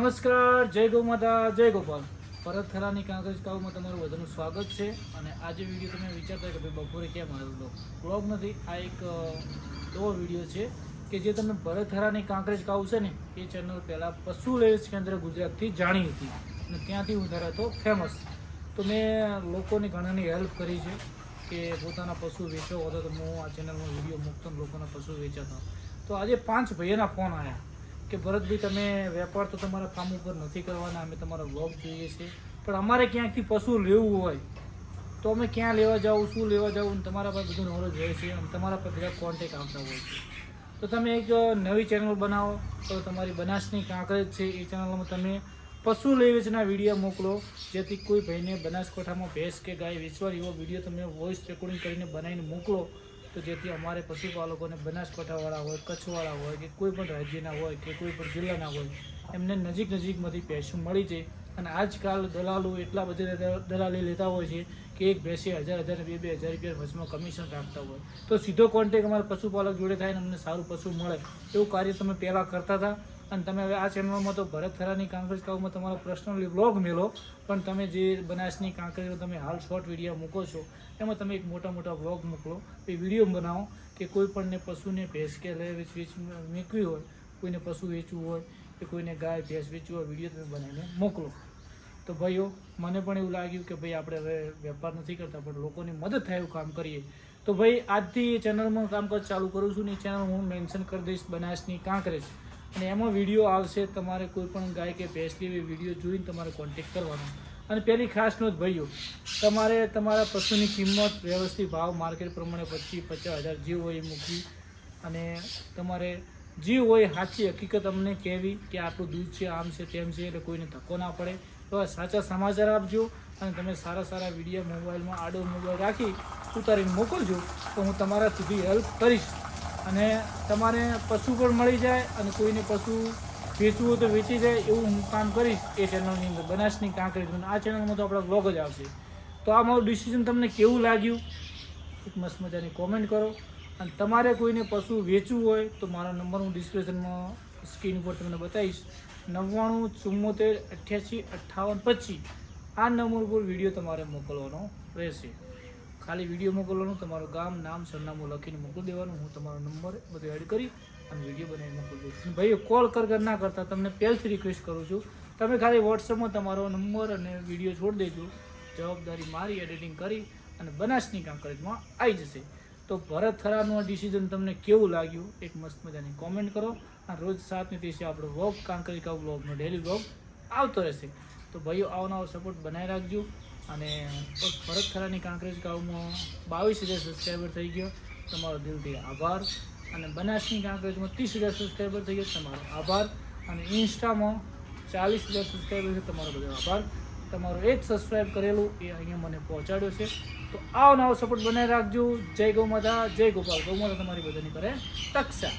નમસ્કાર, જય ગૌ માતા, જય ગોપાલ. પરત ખરાની કાંકરેજ કાવમાં તમારું બધાનું સ્વાગત છે અને આજે વીડિયો તમે વિચારતા કે ભાઈ બપોરે કેમ આવ્યો બ્લોગ નથી, આ એક એવો વીડિયો છે કે જે તમે ભરત હરાની કાંકરેજ કાવ છે ને, એ ચેનલ પહેલાં પશુ લેસ કેન્દ્ર ગુજરાતથી જાણી હતી અને ત્યાંથી હું ધરાતો ફેમસ તો મેં લોકોની ઘણાની હેલ્પ કરી છે કે પોતાના પશુ વેચો હતો તો હું આ ચેનલમાં વીડિયો મૂકતો લોકોના પશુ વેચાતા. તો આજે પાંચ ભાઈઓના ફોન આવ્યા કે ભરતભાઈ તમે વેપાર તો તમારા ફાર્મ ઉપર નથી કરવાના, અમે તમારો વ્લોગ જોઈએ છે પણ અમારે ક્યાંકથી પશુ લેવું હોય, તો અમે ક્યાં લેવા જાઉં, શું લેવા જાઉં તમારા પર બધું નોલેજ હોય છે તમારા પર બધા કોન્ટેક આવતા હોય છે. તો તમે એક નવી ચેનલ બનાવો, તો તમારી બનાસની કાંકરેજ છે, એ ચેનલમાં તમે પશુ લઈ વેચના વીડિયો મોકલો, જેથી કોઈ ભાઈને બનાસકાંઠામાં ભેંસ કે ગાય વેચવા એવો વીડિયો તમે વોઇસ રેકોર્ડિંગ કરીને બનાવીને મોકલો તો જેથી અમારે પશુપાલકોને બનાસકાંઠાવાળા હોય, કચ્છવાળા હોય કે કોઈ પણ રાજ્યના હોય કે કોઈ પણ જિલ્લાના હોય, એમને નજીક નજીકમાંથી પૈસું મળી જાય અને આજકાલ દલાલો એટલા બધા દલાલી લેતા હોય છે કે એક ભેંસે હજાર હજાર બે બે હજાર રૂપિયા વચમાં કમિશન રાખતા હોય. તો સીધો કોન્ટેક અમારા પશુપાલક જોડે થાય અને અમને સારું પશુ મળે. એવું કાર્ય તમે પહેલાં કરતા હતા? અને તમે હવે આ ચેનલમાં તો ભરત થરાની કાંકરી કાવમાં તમારો પર્સનલી બ્લોગ મેલો પણ તમે જે બનાસની કાંકરીનો તમે હાલ શોર્ટ વીડિયો મૂકો છો, એમાં તમે એક મોટા મોટા બ્લોગ મોકલો, એ વીડિયો બનાવો કે કોઈ પણને પશુને ભેંસ કે લે મૂકવી હોય, કોઈને પશુ વેચવું હોય, કે કોઈને ગાય ભેંસ વેચવું હોય વીડિયો તમે બનાવીને મોકલો. તો ભાઈઓ, મને પણ એવું લાગ્યું કે ભાઈ આપણે હવે વેપાર નથી કરતા, પણ લોકોની મદદ થાય એવું કામ કરીએ. તો ભાઈ, આજથી એ ચેનલમાં કામકાજ ચાલુ કરું છું ને ચેનલ હું મેન્શન કરી દઈશ બનાસની કાંકરેજ. અને એમાં વીડિયો આવશે, તમારે કોઈ પણ ગાય કે ભેંસ એવી વીડિયો જોઈને તમારે કોન્ટેક્ટ કરવાનો. અને પહેલી ખાસ નોંધ, ભાઈઓ, તમારે તમારા પશુની કિંમત, વ્યવસ્થિત ભાવ, માર્કેટ પ્રમાણે પચીસ, પચાસ હજાર જે હોય એ મૂકવી. અને તમારે જે હોય સાચી હકીકત અમને કહેવી કે આટલું દૂધ છે, આમ છે, તેમ છે, એટલે કોઈને ધક્કો ના પડે. એવા સાચા સમાચાર આપજો અને તમે સારા સારા વીડિયો મોબાઈલમાં આડો મોબાઈલ રાખી ઉતારીને મોકલજો. તો હું તમારા સુધી હેલ્પ કરીશ. અને તમારે પશુ પણ મળી જાય અને કોઈને પશુ વેચવું હોય તો વેચી જાય એવું હું કામ કરીશ એ ચેનલની અંદર, બનાસની કાંકરી આ ચેનલમાં તો આપણા બ્લોગ જ આવશે. તો આ મારું ડિસિઝન તમને કેવું લાગ્યું? એક મસ્ત મજાની કોમેન્ટ કરો. અને તમારે કોઈને પશુ વેચવું હોય તો મારો નંબર હું ડિસ્ક્રિપ્શનમાં સ્ક્રીન ઉપર તમને બતાવીશ. નવ્વાણું ચુમ્મોતેર અઠ્યાસી, અઠ્ઠાવન, પચીસ. આ નંબર ઉપર વીડિયો તમારે મોકલવાનો રહેશે. ખાલી વીડિયો મોકલવાનું, તમારું ગામ, નામ, સરનામું લખીને મોકલી દેવાનું. હું તમારો નંબર બધું એડ કરી અને વીડિયો બનાવી મોકલી દઉં છું. ભાઈ કોલ કર ના કરતા, તમને પહેલથી રિક્વેસ્ટ કરું છું. તમે ખાલી વોટ્સઅપમાં તમારો નંબર અને વીડિયો છોડી દેજો. જવાબદારી મારી એડિટિંગ કરી અને બનાસની કાંકરેજમાં આવી જશે. તો ભરત થરાનું આ ડિસિઝન તમને કેવું લાગ્યું? એક મસ્ત મજાની કોમેન્ટ કરો. અને રોજ સાતની દિવસે આપણો વોક કાંકરિકા બ્લોગનો ડેલી બ્લોગ આવતો રહેશે. તો ભાઈઓ આવનારો સપોર્ટ બનાવી રાખજો. અને ભરત ખરાની કાંકરેજ ગામમાં બાવીસ હજાર સબસ્ક્રાઈબર થઈ ગયો. તમારો દિલથી આભાર. અને બનાસની કાંકરેજમાં ત્રીસ હજાર સબસ્ક્રાઈબર થઈ ગયો. તમારો આભાર. અને ઇન્સ્ટામાં ચાલીસ હજાર સબસ્ક્રાઈબર છે. તમારો બધો આભાર. તમારો એક સબસ્ક્રાઈબ કરેલું એ અહીંયા મને પહોંચાડ્યો છે. તો આવો નવો સપોર્ટ બનાવી રાખજો. જય ગૌ માતા, જય ગોપાલ. ગૌ માતા તમારી બધાની કરે તક્ષા